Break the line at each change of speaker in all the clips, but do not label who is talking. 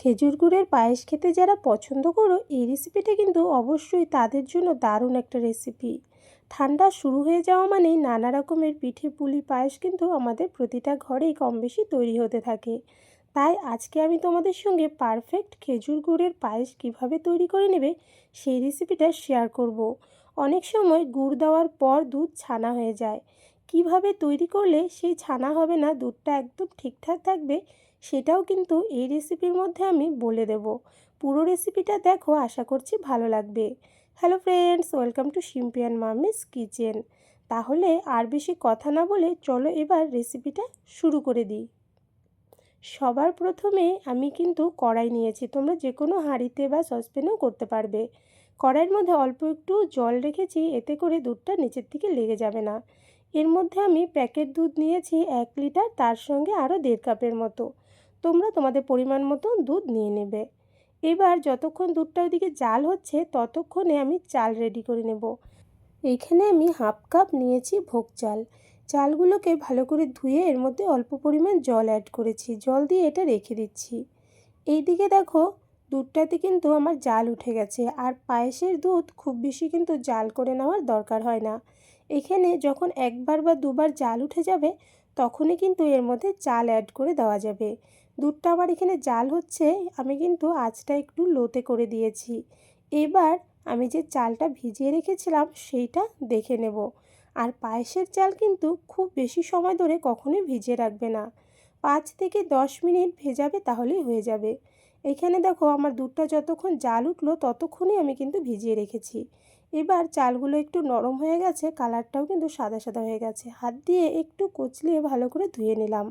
খেজুর গুড়ের পায়েস খেতে যারা পছন্দ করো, এই রেসিপিটা কিন্তু অবশ্যই তাদের জন্য দারুণ একটা রেসিপি ঠান্ডা শুরু হয়ে যাওয়া মানেই নানা রকমের পিঠে পুলি পায়েস কিন্তু আমাদের প্রতিটা ঘরেই কম বেশি তৈরি হতে থাকে। তাই আজকে আমি তোমাদের সঙ্গে পারফেক্ট খেজুর গুড়ের পায়েস কীভাবে তৈরি করে নেবে, সেই রেসিপিটা শেয়ার করব। অনেক সময় গুড় দেওয়ার পর দুধ ছানা হয়ে যায়। কীভাবে তৈরি করলে সেই ছানা হবে না, দুধটা একদম ঠিকঠাক থাকবে সেটাও কিন্তু এই রেসিপির মধ্যে আমি বলে দেব। পুরো রেসিপিটা দেখো, আশা করছি ভালো লাগবে। হ্যালো ফ্রেন্ডস ওয়েলকাম টু শিম্পিয়ান মামিস কিচেন তাহলে আর বেশি কথা না বলে চলো এবার রেসিপিটা শুরু করে দিই। সবার প্রথমে আমি কিন্তু কড়াই নিয়েছি, তোমরা যে কোনো হাঁড়িতে বা সসপ্যানেও করতে পারবে। কড়াইয়ের মধ্যে অল্প একটু জল রেখেছি, এতে করে দুধটা নিচের দিকে লেগে যাবে না। এর মধ্যে আমি প্যাকেট দুধ নিয়েছি এক লিটার তার সঙ্গে আরও দেড় কাপের মতো। তোমরা তোমাদের পরিমাণ মতো দুধ নিয়ে নেবে। এবার যতক্ষণ দুধটা ওইদিকে জাল হচ্ছে, ততক্ষণে আমি চাল রেডি করে নেব। এইখানে আমি হাফ কাপ নিয়েছি ভোগ চাল। চালগুলোকে ভালো করে ধুয়ে এর মধ্যে অল্প পরিমাণ জল অ্যাড করেছি। জল দিয়ে এটা রেখে দিচ্ছি। এই দিকে দেখো, দুধটাতে কিন্তু আমার জাল উঠে গেছে। আর পায়েসের দুধ খুব বেশি কিন্তু জাল করে নেওয়ার দরকার হয় না। এখানে যখন একবার বা দুবার জাল উঠে যাবে, তখনই কিন্তু এর মধ্যে চাল অ্যাড করে দেওয়া যাবে। দুধটা আমার এখানে জাল হচ্ছে, আমি কিন্তু আঁচটা একটু লোতে করে দিয়েছি। এবার আমি যে চালটা ভিজিয়ে রেখেছিলাম সেইটা দেখে নেব। আর পায়েসের চাল কিন্তু খুব বেশি সময় ধরে কখনোই ভিজিয়ে রাখবে না। পাঁচ থেকে দশ মিনিট ভেজাবে তাহলেই হয়ে যাবে। এখানে দেখো আমার দুধটা যতক্ষণ জাল উঠল ততক্ষণই আমি কিন্তু ভিজিয়ে রেখেছি। এবার চালগুলো একটু নরম হয়ে গেছে, কালারটাও কিন্তু সাদা সাদা হয়ে গেছে। হাত দিয়ে একটু কচলিয়ে ভালো করে ধুয়ে নিলাম।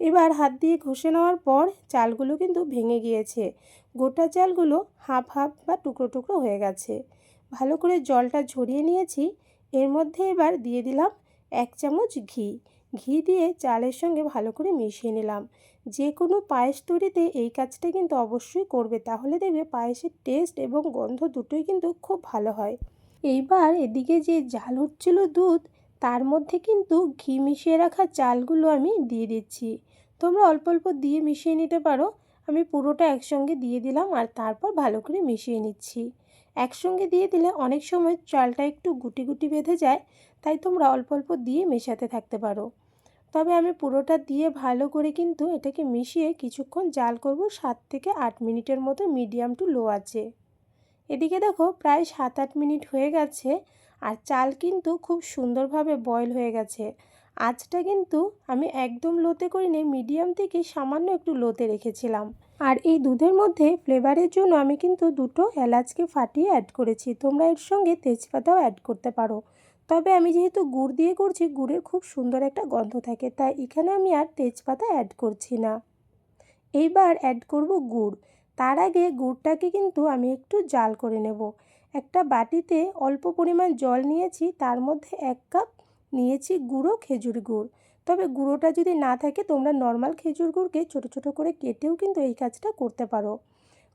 এবার হাত দিয়ে ঘষে নেওয়ার পর চালগুলো কিন্তু ভেঙে গিয়েছে। গোটা চালগুলো হাফ হাফ বা টুকরো টুকরো হয়ে গেছে। ভালো করে জলটা ঝরিয়ে নিয়েছি। এর মধ্যে এবার দিয়ে দিলাম এক চামচ ঘি। ঘি দিয়ে চালের সঙ্গে ভালো করে মিশিয়ে নিলাম। যে কোনো পায়েস তৈরিতে এই কাজটা কিন্তু অবশ্যই করবে। তাহলে দেখবে পায়েসের টেস্ট এবং গন্ধ দুটোই কিন্তু খুব ভালো হয়। এইবার এদিকে যে জাল হচ্ছিল দুধ, তার মধ্যে কিন্তু ঘি মিশিয়ে রাখা চালগুলো আমি দিয়ে দিচ্ছি। তোমরা অল্প অল্প দিয়ে মিশিয়ে নিতে পারো। আমি পুরোটা একসঙ্গে দিয়ে দিলাম আর তারপর ভালো করে মিশিয়ে নিচ্ছি। একসঙ্গে দিয়ে দিলে অনেক সময় চালটা একটু গুটি গুটি বেঁধে যায়, তাই তোমরা অল্প অল্প দিয়ে মেশাতে থাকতে পারো। তবে আমি পুরোটা দিয়ে ভালো করে কিন্তু এটাকে মিশিয়ে কিছুক্ষণ জাল করব সাত থেকে আট মিনিটের মতো মিডিয়াম টু লো আছে এদিকে দেখো প্রায় সাত আট মিনিট হয়ে গেছে আর চাল কিন্তু খুব সুন্দরভাবে বয়েল হয়ে গেছে। আঁচটা কিন্তু আমি একদম লোতে করিনি, মিডিয়াম থেকে সামান্য একটু লোতে রেখেছিলাম। আর এই দুধের মধ্যে ফ্লেভারের জন্য আমি কিন্তু দুটো এলাচকে ফাটিয়ে অ্যাড করেছি। তোমরা এর সঙ্গে তেজপাতাও অ্যাড করতে পারো। তবে আমি যেহেতু গুড় দিয়ে করছি, গুড়ের খুব সুন্দর একটা গন্ধ থাকে, তাই এখানে আমি আর তেজপাতা অ্যাড করছি না। এইবার অ্যাড করব গুড়। তার আগে গুড়টাকে কিন্তু আমি একটু জাল করে নেব। একটা বাটিতে অল্প পরিমাণ জল নিয়েছি, তার মধ্যে এক কাপ নিয়েছি গুঁড়ো খেজুর গুড়। তবে গুঁড়োটা যদি না থাকে, তোমরা নর্মাল খেজুর গুড়কে ছোটো ছোটো করে কেটেও কিন্তু এই কাজটা করতে পারো।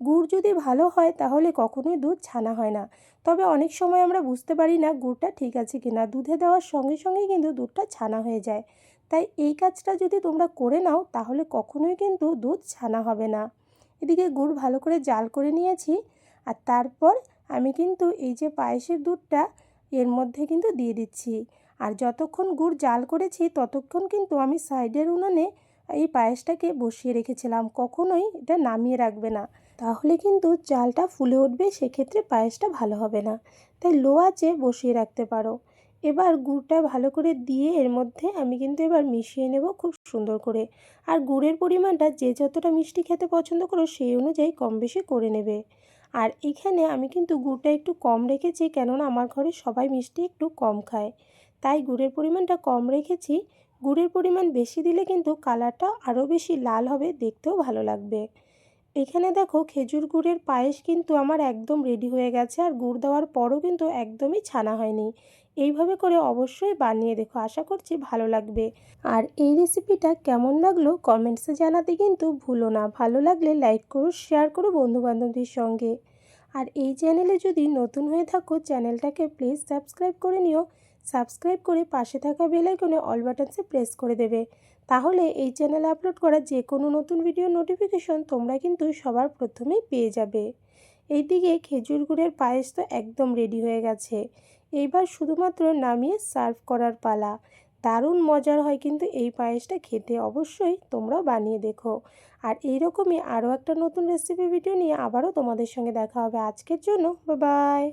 গুড় যদি ভালো হয়, তাহলে কখনোই দুধ ছানা হয় না। তবে অনেক সময় আমরা বুঝতে পারি না গুড়টা ঠিক আছে কি না দুধে দেওয়ার সঙ্গে সঙ্গেই কিন্তু দুধটা ছানা হয়ে যায়। তাই এই কাজটা যদি তোমরা করে নাও, তাহলে কখনোই কিন্তু দুধ ছানা হবে না। এদিকে গুড় ভালো করে জাল করে নিয়েছি, আর তারপর আমি কিন্তু এই যে পায়েসের দুধটা, এর মধ্যে কিন্তু দিয়ে দিচ্ছি। আর যতক্ষণ গুড় জাল করেছি, ততক্ষণ কিন্তু আমি সাইডের উনানে এই পায়েসটাকে বসিয়ে রেখেছিলাম। কখনোই এটা নামিয়ে রাখবে না। তাহলে কিন্তু চালটা ফুলে উঠবে, সেক্ষেত্রে পায়েসটা ভালো হবে না। তাই লো আঁচে বসিয়ে রাখতে পারো। এবার গুড়টা ভালো করে দিয়ে এর মধ্যে আমি কিন্তু এবার মিশিয়ে নেব খুব সুন্দর করে। আর গুড়ের পরিমাণটা যে যতটা মিষ্টি খেতে পছন্দ করো, সেই অনুযায়ী কম বেশি করে নেবে। আর এখানে আমি কিন্তু গুড়টা একটু কম রেখেছি, কেননা আমার ঘরে সবাই মিষ্টি একটু কম খায়। তাই গুড়ের পরিমাণটা কম রেখেছি। গুড়ের পরিমাণ বেশি দিলে কিন্তু কালারটা আরও বেশি লাল হবে, দেখতেও ভালো লাগবে। এখানে দেখো খেজুর গুড়ের পায়েস কিন্তু আমার একদম রেডি হয়ে গেছে আর গুড় দেওয়ার পরও কিন্তু একদমই ছানা হয়নি। এইভাবে করে অবশ্যই বানিয়ে দেখো, আশা করছি ভালো লাগবে। আর এই রেসিপিটা কেমন লাগল কমেন্টসে জানাতে কিন্তু ভুলো না। ভালো লাগলে লাইক করো শেয়ার করো বন্ধুবান্ধবদের সঙ্গে। আর এই চ্যানেলে যদি নতুন হয়ে থাকো চ্যানেলটাকে প্লিজ সাবস্ক্রাইব করে নিও। সাবস্ক্রাইব করে পাশে থাকা বেল আইকনে অল বাটনসে প্রেস করে দেবে। তাহলে এই চ্যানেলে আপলোড করা যে কোনো নতুন ভিডিও নোটিফিকেশন তোমরা কিন্তু সবার প্রথমেই পেয়ে যাবে। এইদিকে খেজুর গুড়ের পায়েস তো একদম রেডি হয়ে গেছে। এইবার শুধুমাত্র নামিয়ে সার্ভ করার পালা। দারুণ মজার হয় কিন্তু এই পায়েসটা খেতে অবশ্যই তোমরাও বানিয়ে দেখো। আর এইরকমই আরও একটা নতুন রেসিপি ভিডিও নিয়ে আবারও তোমাদের সঙ্গে দেখা হবে। আজকের জন্য বাই